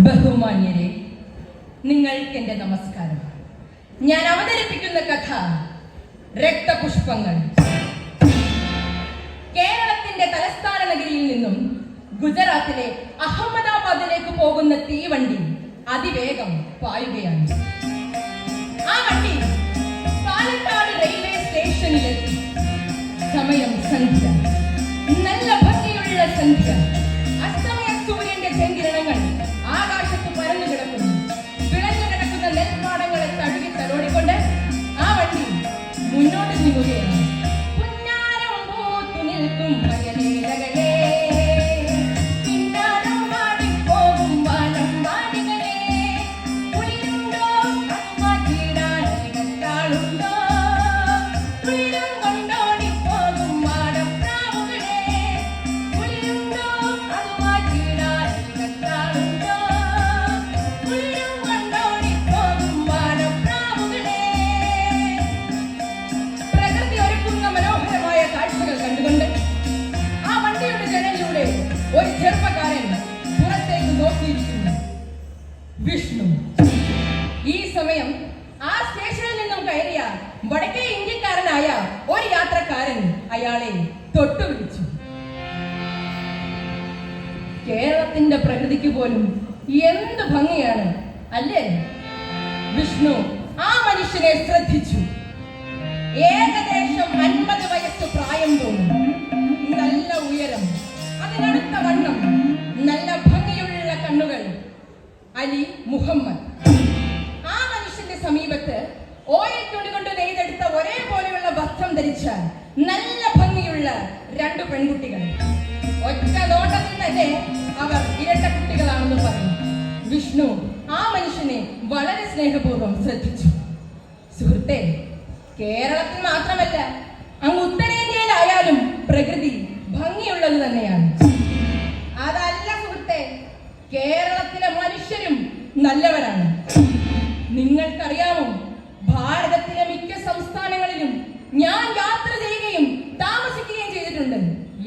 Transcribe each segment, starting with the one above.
ബഹുമാന്യരെ നിങ്ങൾക്ക് എന്റെ നമസ്കാരം. ഞാൻ അവതരിപ്പിക്കുന്ന കഥ രക്തപുഷ്പങ്ങൾ. കേരളത്തിന്റെ തലസ്ഥാന നഗരിയിൽ നിന്നും ഗുജറാത്തിലെ അഹമ്മദാബാദിലേക്ക് പോകുന്ന തീവണ്ടി അതിവേഗം പായുകയാണ്. ആ വണ്ടി പാലക്കാട് റെയിൽവേ സ്റ്റേഷനിലെത്തി. സമയം സന്ധ്യ. നല്ല ഭംഗിയുള്ള സന്ധ്യ. പരന്നു കിടക്കുന്നു. വിളഞ്ഞു കിടക്കുന്ന നെൽപ്പാടങ്ങളെ തഴുകി തലോടിക്കൊണ്ട് ആ വണ്ടി മുന്നോട്ട് നീങ്ങുകയാണ്. അയാളെ തൊട്ടുപിടിച്ചു കേരളത്തിന്റെ പ്രകൃതിക്ക് പോലും എന്ത് ഭംഗിയാണ് അല്ലേ? വിഷ്ണു ആ മനുഷ്യനെ ശ്രദ്ധിച്ചു. ഏകദേശം അൻപത് വയസ്സ് പ്രായം തോന്നും. നല്ല ഉയരം അതിനടുത്ത വണ്ണം നല്ല ഭംഗിയുള്ള കണ്ണുകൾ. അലി മുഹമ്മദ്. ആ മനുഷ്യന്റെ സമീപത്ത് ഓയിൽ തുണി കൊണ്ട് നെയ്തെടുത്ത ഒരേപോലെയുള്ള വസ്ത്രം ധരിച്ച നല്ല രണ്ടു പെൺകുട്ടികൾ. ഒറ്റ നോട്ടത്തിൽ തന്നെ അവർ ഇരട്ട കുട്ടികളാണെന്ന് പറഞ്ഞു. വിഷ്ണു ആ മനുഷ്യനെ വളരെ സ്നേഹപൂർവം ശ്രദ്ധിച്ചു. സുഹൃത്തെ കേരളത്തിൽ മാത്രമല്ല അങ്ങ് ഉത്തരേന്ത്യയിലായാലും പ്രകൃതി ഭംഗിയുള്ളത് തന്നെയാണ്. അതല്ല സുഹൃത്തെ കേരളത്തിലെ മനുഷ്യരും നല്ലവരാണ്. നിങ്ങൾക്കറിയാമോ ഭാരതത്തിലെ മിക്ക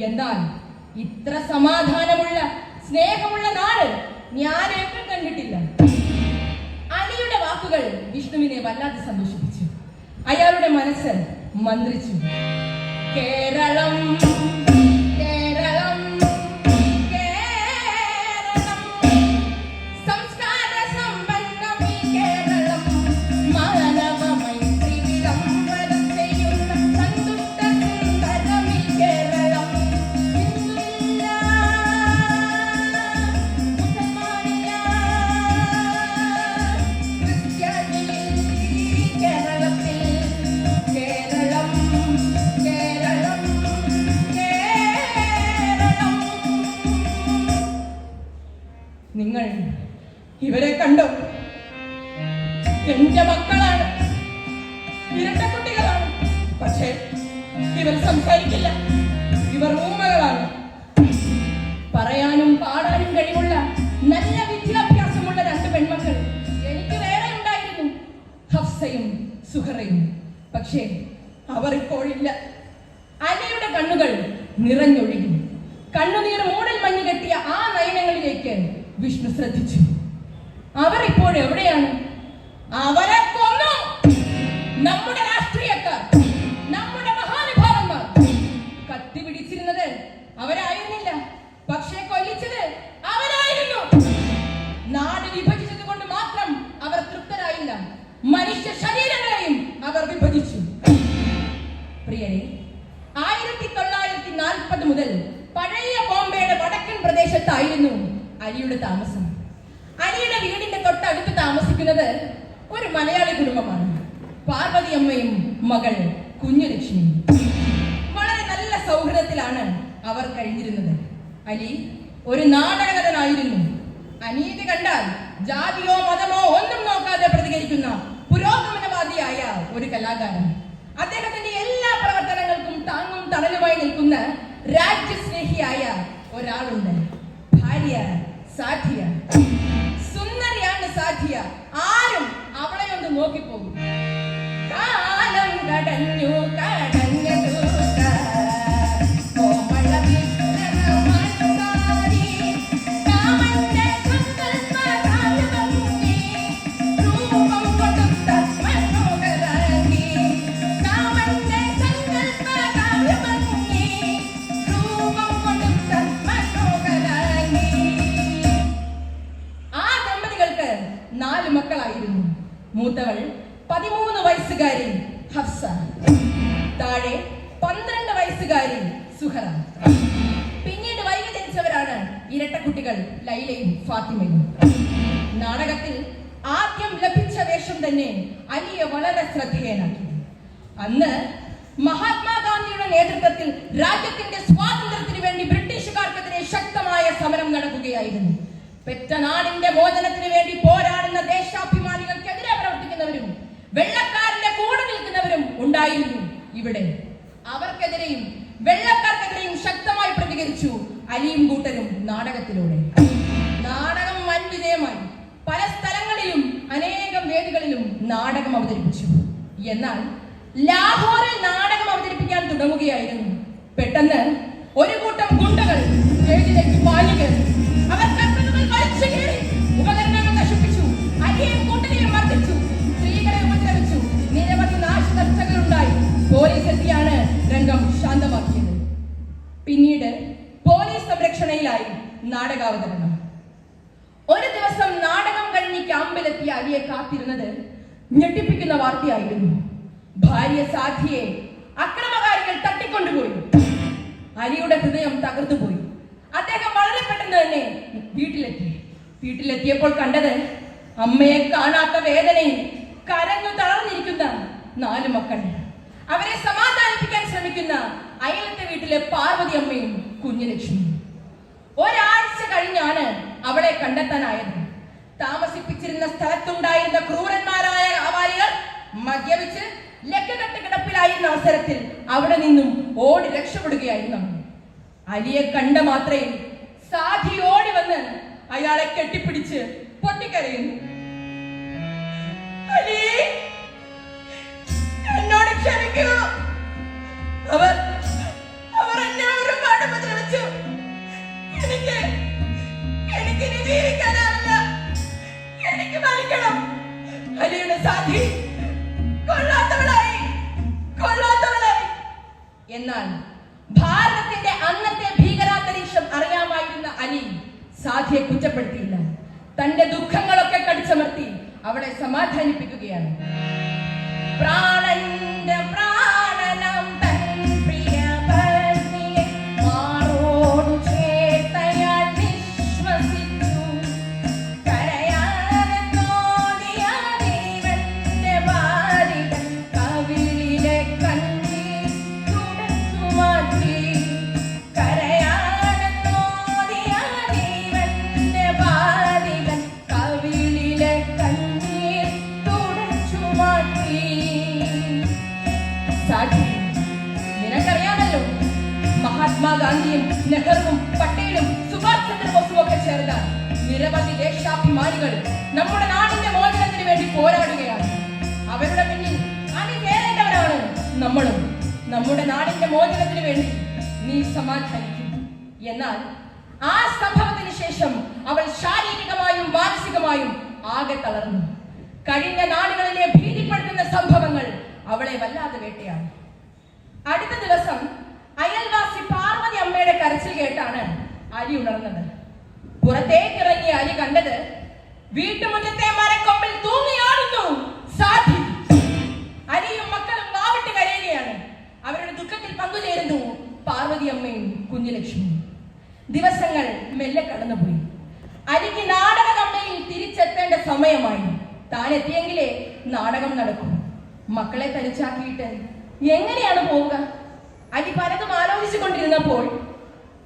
എന്നാൽ ഇത്ര സമാധാനമുള്ള സ്നേഹമുള്ള നാട് ഞാൻ എങ്ങും കണ്ടിട്ടില്ല. അനിയുടെ വാക്കുകൾ വിഷ്ണുവിനെ വല്ലാതെ സന്തോഷിപ്പിച്ചു. അയാളുടെ മനസ്സ് മന്ത്രിച്ചു. കേരളം കേരളം എന്റെ മക്കളാണ്. ഇരട്ടക്കുട്ടികളാണ്. പക്ഷേ ഇവർ സംസാരിക്കില്ല. ഇവർ ഊമകളാണ്. പറയാനും പാടാനും കഴിവുള്ള നല്ല വിദ്യാഭ്യാസമുള്ള രണ്ട് പെൺമക്കൾ എനിക്ക് വേറെ ഉണ്ടായിരുന്നു. ഹഫ്സയും സുഹറയും. പക്ഷേ അവർ ഇപ്പോൾ ഇല്ല അലയുടെ കണ്ണുകൾ നിറഞ്ഞൊഴുകി. കണ്ണുനീർ മൂടൽ മഞ്ഞ് കെട്ടിയ ആ നയനങ്ങളിലേക്ക് വിഷ്ണു ശ്രദ്ധിച്ചു. അവർ ഇപ്പോൾ എവിടെയാണ് അവരെ കൊന്നു. നമ്മുടെ രാഷ്ട്രീയക്കാർ നമ്മുടെ മഹാനുഭാവന്മാർ കത്തി പിടിച്ചിരുന്നത് അവരായിരുന്നില്ല. പക്ഷേ കൊല്ലിച്ചത് അവരായിരുന്നു. നാട് വിഭജിച്ചത് കൊണ്ട് മാത്രം അവർ തൃപ്തരായില്ല. മനുഷ്യ ശരീരങ്ങളെയും അവർ വിഭജിച്ചു. പ്രിയരെ ആയിരത്തി തൊള്ളായിരത്തി നാൽപ്പത് മുതൽ പഴയ ബോംബെയുടെ വടക്കൻ പ്രദേശത്തായിരുന്നു അലിയുടെ താമസം. അലിയുടെ വീടിന്റെ തൊട്ടടുത്ത് താമസിക്കുന്നത് ഒരു മലയാളി കുടുംബമാണ്. പാർവതി അമ്മയും മകൾ കുഞ്ഞുലക്ഷ്മിയും വളരെ നല്ല സൗഹൃദത്തിലാണ് അവർ കഴിഞ്ഞിരുന്നത്. അലി ഒരു നാടകനടനായിരുന്നു അനീതി കണ്ടാൽ ജാതിയോ മതമോ ഒന്നും നോക്കാതെ പ്രതികരിക്കുന്ന പുരോഗമനവാദിയായ ഒരു കലാകാരൻ. അദ്ദേഹത്തിന്റെ എല്ലാ പ്രവർത്തനങ്ങൾക്കും താങ്ങും തണലുമായി നിൽക്കുന്ന രാജ്യസ്നേഹിയായ ഒരാളുണ്ട്. ഭാര്യ സാധിയ സുന്ദരിയാണ് സാധിയ ഒന്ന് നോക്കിപ്പോകും കാലം കടഞ്ഞു കടഞ്ഞു മൂത്തവൾ പതിമൂന്ന് വയസ്സുകാരി ഹഫ്സ. താഴെ പന്ത്രണ്ട് വയസ്സുകാരി സുഹറ. പിന്നീട് വൈകി ജനിച്ചവരാണ് ഇരട്ടക്കുട്ടികൾ ലൈലയും ഫാത്തിമയും. നാടകത്തിൽ ആദ്യം ലഭിച്ച വേഷം തന്നെ അലിയെ വളരെ ശ്രദ്ധേയനാക്കി. അന്ന് മഹാത്മാഗാന്ധിയുടെ നേതൃത്വത്തിൽ രാജ്യത്തിന്റെ സ്വാതന്ത്ര്യത്തിന് വേണ്ടി ബ്രിട്ടീഷുകാർക്കെതിരെ ശക്തമായ സമരം നടക്കുകയായിരുന്നു. പെറ്റ നാടിന്റെ മോചനത്തിന് വേണ്ടി പോരാടുന്ന ദേശാഭിമാനികൾക്കെതിരെ പ്രവർത്തിക്കുന്നവരും വെള്ളക്കാരന്റെ കൂടെ നിൽക്കുന്നവരും ഉണ്ടായിരുന്നു ഇവിടെ. അവർക്കെതിരെയും വെള്ളക്കാർക്കെതിരെയും ശക്തമായി പ്രതികരിച്ചു അലിയും കൂട്ടരും നാടകത്തിലൂടെ. നാടകം വൻ വിജയമായി പല സ്ഥലങ്ങളിലും അനേകം വേദികളിലും നാടകം അവതരിപ്പിച്ചു. എന്നാൽ ലാഹോറിൽ നാടകം അവതരിപ്പിക്കാൻ തുടങ്ങുകയായിരുന്നു. പെട്ടെന്ന് ഒരു കൂട്ടം ഗുണ്ടകൾ സ്റ്റേജിലേക്ക് കയറി. രംഗം ശാന്തമാക്കിയത്. പിന്നീട് പോലീസ് സംരക്ഷണയിലായി നാടകാവതരണം. ഒരു ദിവസം നാടകം കഴിഞ്ഞ് ക്യാമ്പിലെത്തിയ അലിയെ കാത്തിരുന്നത് ഞെട്ടിപ്പിക്കുന്ന വാർത്തയായിരുന്നു. ഭാര്യ സാധിയെ അക്രമകാരികൾ തട്ടിക്കൊണ്ടുപോയി. അലിയുടെ ഹൃദയം തകർന്നുപോയി. അദ്ദേഹം വളരെ പെട്ടെന്ന് തന്നെ വീട്ടിലെത്തി. വീട്ടിലെത്തിയപ്പോൾ കണ്ടത് അമ്മയെ കാണാത്ത വേദനയിൽ കരഞ്ഞു തളർന്നിരിക്കുന്ന നാല് മക്കൾ അവരെ സമാധാനിപ്പിക്കാൻ ശ്രമിക്കുന്ന അയലത്തെ വീട്ടിലെ പാർവതി അമ്മയും കുഞ്ഞുലക്ഷ്മിയും ഒരാഴ്ച കഴിഞ്ഞാണ് അവളെ കണ്ടെത്താനായത്. താമസിപ്പിച്ചിരുന്ന സ്ഥലത്തുണ്ടായിരുന്ന ക്രൂരന്മാരായ ആവാലികൾ മദ്യപിച്ച് ലക്കകെട്ട് കിടപ്പിലായിരുന്ന അവസരത്തിൽ അവിടെ നിന്നും ഓടി രക്ഷപ്പെടുകയായിരുന്നു. അലിയെ കണ്ട മാത്രയിൽ സാധി ഓടി വന്ന് അയാളെ കെട്ടിപ്പിടിച്ച് പൊട്ടിക്കരയുന്നു. അലി! ക്ഷമിക്കൂ അവർ അവർ എന്നെ ഒരുപാട് ഉപദ്രവിച്ചു. എനിക്ക് എനിക്ക് ഇനി ജീവിക്കാനാവില്ല. എനിക്ക് മരിക്കണം. അലിയുടെ സാധി കൊള്ളാത്തവളായി. കൊള്ളാത്തവളായി. എന്നാൽ ഭാരതത്തിന്റെ അന്നത്തെ ഭീകരാന്തരീക്ഷം അറിയാമായിരുന്ന അലി സാധിയെ കുറ്റപ്പെടുത്തിയില്ല. തന്റെ ദുഃഖങ്ങളൊക്കെ കടിച്ചമർത്തി അവളെ സമാധാനിപ്പിക്കുകയാണ്. പ്രാണന്റെ இந்த മോചനത്തിന് വേണ്ടി നീ സമാധാനിക്കും. എന്നാൽ ആ സംഭവത്തിന് ശേഷം അവൾ ശാരീരികമായും മാനസികമായും ആകെ തളർന്നു. കഴിഞ്ഞ നാളുകളിലെ ഭീതിപ്പെടുത്തുന്ന സംഭവങ്ങൾ അവളെ വല്ലാതെ വേട്ടയാണ് അടുത്ത ദിവസം അയൽവാസി പാർവതി അമ്മയുടെ കരച്ചിൽ കേട്ടാണ് അരി ഉണർന്നത്. പുറത്തേക്കിറങ്ങിയ അരി കണ്ടത് വീട്ടുമുറ്റത്തെ മരക്കൊമ്പിൽ ദിവസങ്ങൾ മെല്ലെ കടന്നുപോയി. അരിക്ക് നാടക കമ്പനിയിൽ തിരിച്ചെത്തേണ്ട സമയമായി. താൻ എത്തിയെങ്കിലേ നാടകം നടക്കും. മക്കളെ തനിച്ചാക്കിയിട്ട് എങ്ങനെയാണ് പോവുക? അരി പലതും ആലോചിച്ചു കൊണ്ടിരുന്നപ്പോൾ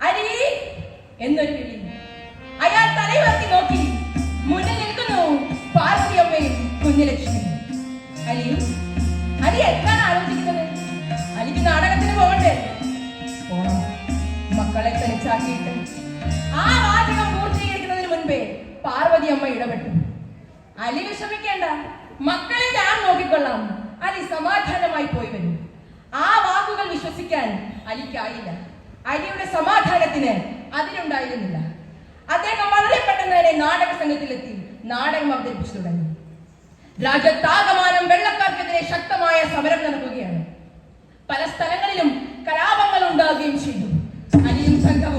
അരി എന്നൊരു വിളി അയാൾ തലയുയർത്തി നോക്കി. മുന്നിൽ നിൽക്കുന്നു പാർവതി അമ്മയും കുഞ്ഞുലക്ഷ്മി അലിയും അലി എത്താൻ ആലോചിക്കുന്നത്? അലിക്ക് നാടകത്തിന് പോകണ്ടേ? മക്കളെ തനിച്ചാക്കിയിട്ട് ആ വാചകം പൂർത്തീകരിക്കുന്നതിന് മുൻപേ പാർവതി അമ്മ ഇടപെട്ടു. അലി വിഷമിക്കേണ്ട. മക്കളെ ഞാൻ നോക്കിക്കൊള്ളാം. അലി സമാധാനമായി പോയി വരും. ആ വാക്കുകൾ വിശ്വസിക്കാൻ അലിക്കായില്ല. അലിയുടെ സമാധാനത്തിന് അതിനുണ്ടായിരുന്നില്ല. അദ്ദേഹം വളരെ പെട്ടെന്ന് തന്നെ നാടക സംഘത്തിലെത്തി. നാടകം അവതരിപ്പിച്ചു തുടങ്ങി. രാജ്യത്താകമാനം വെള്ളക്കാർക്കെതിരെ ശക്തമായ സമരം നടക്കുകയാണ്. പല സ്ഥലങ്ങളിലും കലാപങ്ങൾ ഉണ്ടാകുകയും ചെയ്തു. അലിയും സംഘവും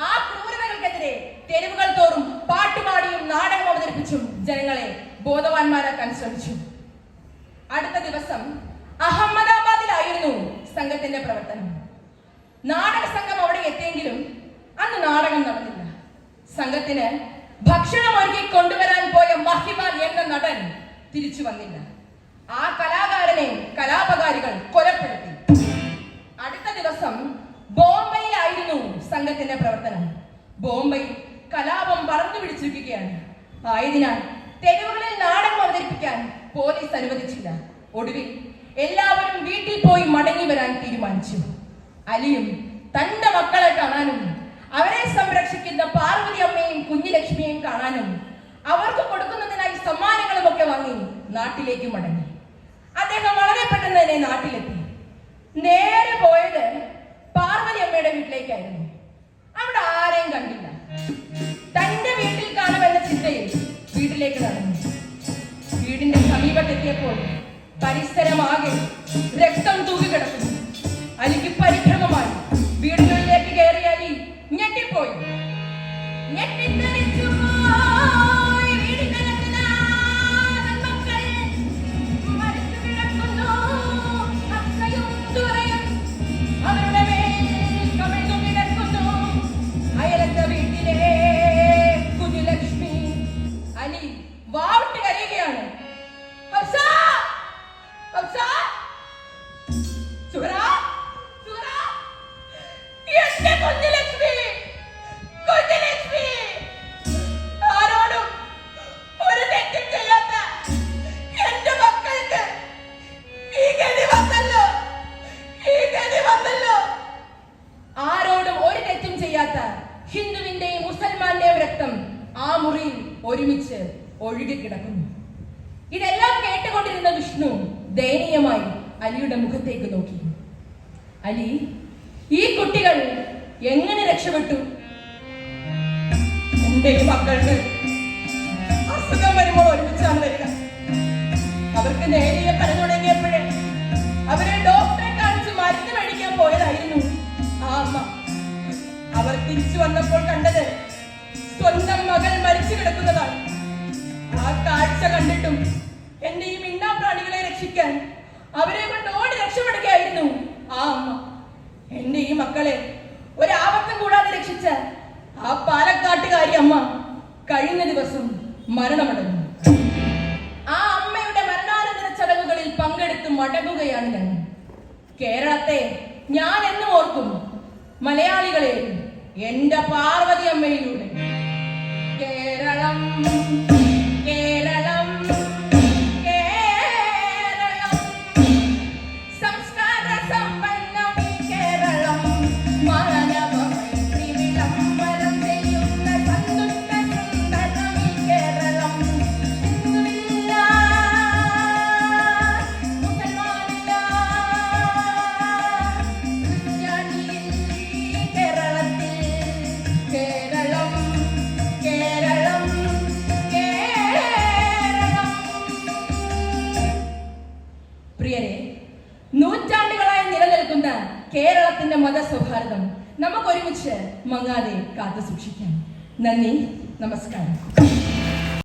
ആ ക്രൂരതകൾക്കെതിരെ തെരുവുകൾ തോറും പാട്ടുപാടിയും നാടകം അവതരിപ്പിച്ചും ജനങ്ങളെ ബോധവാന്മാരാക്കാൻ ശ്രമിച്ചു. അടുത്ത ദിവസം അഹമ്മദാബാദിലായിരുന്നു സംഘത്തിന്റെ പ്രവർത്തനം. നാടക സംഘം അവിടെ എത്തിയെങ്കിലും അന്ന് നാടകം നടന്നില്ല. സംഘത്തിന് ഭക്ഷണം ഒരുക്കി കൊണ്ടുവരാൻ പോയ മഹിമാൻ എന്ന നടൻ തിരിച്ചു വന്നില്ല. ആ കലാകാരനെ കലാപകാരികൾ കൊലപ്പെടുത്തി. അടുത്ത ദിവസം ബോംബെയിലായിരുന്നു സംഘത്തിന്റെ പ്രവർത്തനം. ബോംബെയിൽ കലാപം പറഞ്ഞു പിടിച്ചിരിക്കുകയാണ്. ആയതിനാൽ തെരുവുകളിൽ നാടകം അവതരിപ്പിക്കാൻ പോലീസ് അനുവദിച്ചില്ല. ഒടുവിൽ എല്ലാവരും വീട്ടിൽ പോയി മടങ്ങി വരാൻ തീരുമാനിച്ചു. അലിയും തന്റെ മക്കളെ കാണാനും അവരെ സംരക്ഷിക്കുന്ന പാർവതി അമ്മയും കുഞ്ഞുലക്ഷ്മിയെയും കാണാനും അവർക്ക് കൊടുക്കുന്നതിനായി സമ്മാനങ്ങളും ഒക്കെ വാങ്ങി നാട്ടിലേക്ക് മടങ്ങി. അദ്ദേഹം വളരെ പെട്ടെന്ന് തന്നെ നാട്ടിലെത്തി. നേരെ പോയത് പാർവതി അമ്മയുടെ വീട്ടിലേക്കായിരുന്നു. ആരെയും കണ്ടില്ല. തന്റെ വീട്ടിൽ കാണുമെന്ന ചിന്തയിൽ വീട്ടിലേക്ക് നടന്നു. വീടിന്റെ സമീപത്തെത്തിയപ്പോൾ പരിസരമാകെ രക്തം തൂകിക്കിടക്കുന്നു. ഒരുമിച്ച് ഒഴുകിക്കിടക്കുന്നു. ഇതെല്ലാം കേട്ടുകൊണ്ടിരുന്ന വിഷ്ണു ദയനീയമായി അലിയുടെ മുഖത്തേക്ക് നോക്കി. അലി ഈ കുട്ടികൾ എങ്ങനെ രക്ഷപ്പെട്ടു? എന്റെ മക്കൾക്ക് അസുഖം വരുമ്പോൾ ഒരുമിച്ചാണ് വരിക. അവർക്ക് നേരിയ പറഞ്ഞു തുടങ്ങിയപ്പോഴേ അവരെ ഡോക്ടറെ കാണിച്ച് മരുന്ന് മേടിക്കാൻ പോയതായിരുന്നു ആ അമ്മ. അവർ തിരിച്ചു വന്നപ്പോൾ കണ്ടത് സ്വന്തം മകൾ മരിച്ചു കിടക്കുന്നതാണ്. ആ കാഴ്ച കണ്ടിട്ടും എന്റെ ഈ മിണ്ടാ പ്രാണികളെ രക്ഷിക്കാൻ അവരെ കൊണ്ട് ഓടി രക്ഷപ്പെടുകയായിരുന്നു ആ അമ്മ. എന്റെ ഈ മക്കളെ ഒരാപത്തും കൂടാതെ രക്ഷിച്ച ആ പാലക്കാട്ടുകാരി അമ്മ കഴിഞ്ഞ ദിവസം മരണമടഞ്ഞു. ആ അമ്മയുടെ മരണാനന്തര ചടങ്ങുകളിൽ പങ്കെടുത്ത് മടങ്ങുകയാണ് ഞാൻ. കേരളത്തെ ഞാൻ എന്നും ഓർക്കുന്നു. മലയാളികളെ എന്റെ പാർവതി അമ്മയിലൂടെ. കേരളം. നന്ദി നമസ്കാരം.